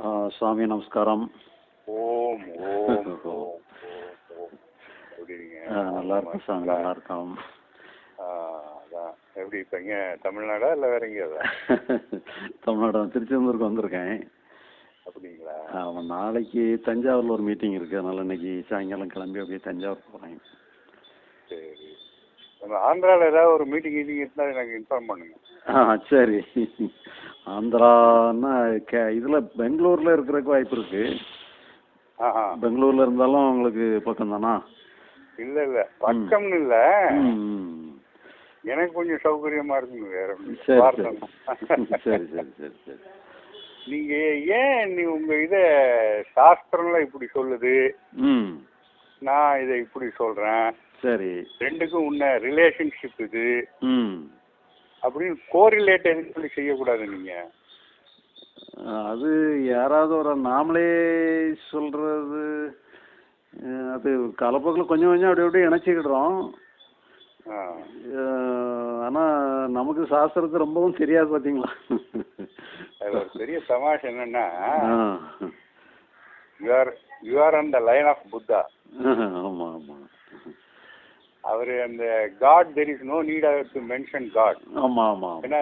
ஆ, சுவாமி நமஸ்காரம். ஓம் நல்லா இருக்கும் சாமி நல்லா இருக்கோம். எப்படி இப்போ இங்கே தமிழ்நாடா இல்லை வேற எங்கேயாவதா? தமிழ்நாடு திருச்செந்தூருக்கு வந்திருக்கேன். அப்படிங்களா? ஆமாம் நாளைக்கு தஞ்சாவூரில் ஒரு மீட்டிங் இருக்குது அதனால் இன்னைக்கு சாயங்காலம் கிளம்பி அப்படியே தஞ்சாவூர் போகிறேன் சரி. நம்ம ஆந்திராவில் ஏதாவது ஒரு மீட்டிங் கீட்டிங் இருந்தால் எனக்கு இன்ஃபார்ம் பண்ணுங்க. ஆ சரி. ஆந்திரான்னா கே இதில் பெங்களூரில் இருக்கிறதுக்கு வாய்ப்பு இருக்குது ஆஹா. பெங்களூரில் இருந்தாலும் உங்களுக்கு பக்கம் தானா இல்லை. இல்லை பக்கம்னு இல்லை. எனக்கு கொஞ்சம் சௌகரியமா இருக்குங்க வேற. சரி சரி. சரி சரி சரி நீங்க ஏன் நீ உங்க இத சாஸ்திரம்லாம் இப்படி சொல்லுது? ம். நான் இதை இப்படி சொல்றேன். சரி. ரெண்டுக்கும் உன்ன ரிலேஷன்ஷிப் இது. ம். அப்படின்னு கோரிலேட் எதுவும் சொல்லி செய்யக்கூடாது நீங்க? அது யாராவது ஒரு நாமளே சொல்றது அஹ், அது காலப்போக்கில் கொஞ்சம் கொஞ்சம் அப்படி அப்படியே இணைச்சிக்கிடுறோம். ஆ. அஹ், ஆனா நமக்கு சாஸ்திரத்து ரொம்பவும் தெரியாது பாத்தீங்களா? அது ஒரு பெரிய தமாஷ் என்னன்னா ஆ. You are you are on the line of Buddha ஆமா ஆமா. அவர் அந்த God there is no need to mention God ஆமா ஆமா ஏன்னா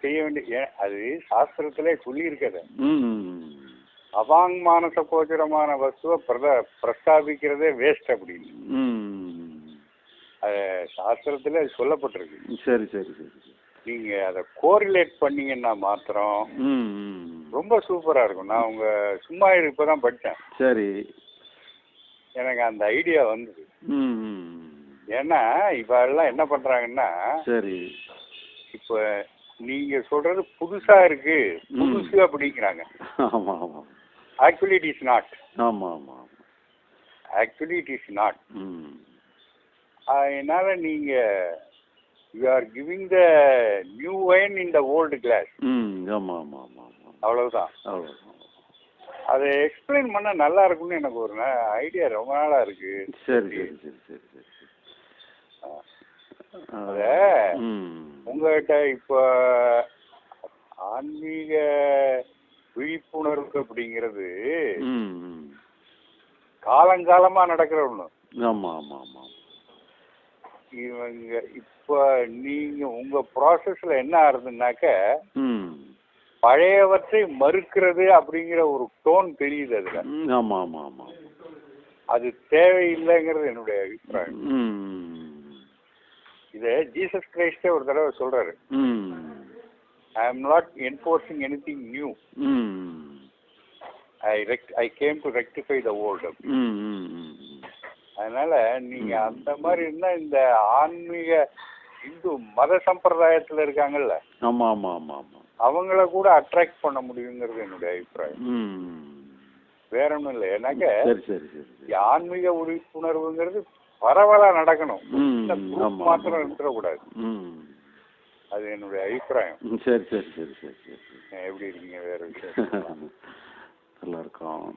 செய்ய வேண்டிய அது சாஸ்திரத்திலே சொல்லி இருக்குது ம் அவாங் மானச கோச்சரமான வஸ்துவை பிரத பிரஸ்தாபிக்கிறதே வேஸ்ட் அப்படின்னு. அது சாஸ்திரத்துல அது சொல்லப்பட்டிருக்கு. சரி சரி சரி. நீங்க அதை கோரிலேட் பண்ணீங்கன்னா மாத்திரம். ரொம்ப சூப்பரா இருக்கும். நான் உங்க சும்மா இப்பதான் படித்தேன். சரி. எனக்கு அந்த ஐடியா வந்தது. ஏன்னா இப்ப எல்லாம் என்ன பண்றாங்கன்னா சரி. இப்ப நீங்க சொல்றது புதுசா இருக்கு. புதுசு அப்படிங்கிறாங்க. ஆமா ஆமா. ஆக்சுவலி இட் இஸ் நாட் ஆமா ஆமா ஆமா. ஆக்சுவலி இட் இஸ் நாட் அதனால நீங்க you are giving the new wine in the old glass ம் ஆமா ஆமா ஆமா ஆமா. அவ்வளவுதான். அவ்வளோதான் அதை எக்ஸ்பிளைன் பண்ண நல்லா இருக்கும்னு எனக்கு ஒரு ஐடியா ரொம்ப நாளா இருக்கு. சரி சரி சரி சரி சரி. உங்ககிட்ட இப்போ ஆன்மீக விழிப்புணர்வு அப்படிங்கிறது. காலங்காலமா நடக்கிற ஒண்ணு. ஆமா ஆமா ஆமா. இவங்க இப்போ நீங்க உங்க ப்ராசஸ்ல என்ன ஆகுதுன்னாக்க ம். பழையவற்றை மறுக்கிறது அப்படிங்கிற ஒரு டோன் தெரியுது அதுல. ஆமா ஆமா ஆமா. அது தேவையில்லைங்கிறது என்னுடைய அபிப்பிராயம். இதை ஜீசஸ் கிரைஸ்டே ஒரு தடவை சொல்றாரு. ம். I am not enforcing anything new I rect I came to rectify the old அதனால நீங்க அந்த மாதிரி இருந்தா இந்த ஆன்மீக இந்து மத சம்பிரதாயத்துல இருக்காங்கல்ல ஆமா ஆமா ஆமா ஆமா. அவங்கள கூட அட்ராக்ட் பண்ண முடியுங்கிறது என்னுடைய அபிப்பிராயம். வேற ஒண்ணும் இல்லை. ஏன்னாக்க ஆன்மீக விழிப்புணர்வுங்கிறது பரவலா நடக்கணும். மாத்திரம் ம். அது என்னுடைய அபிப்பிராயம். சரி சரி சரி சரி சரி. எப்படி இருக்கீங்க? வேற விஷயம் நல்லா இருக்கோம்.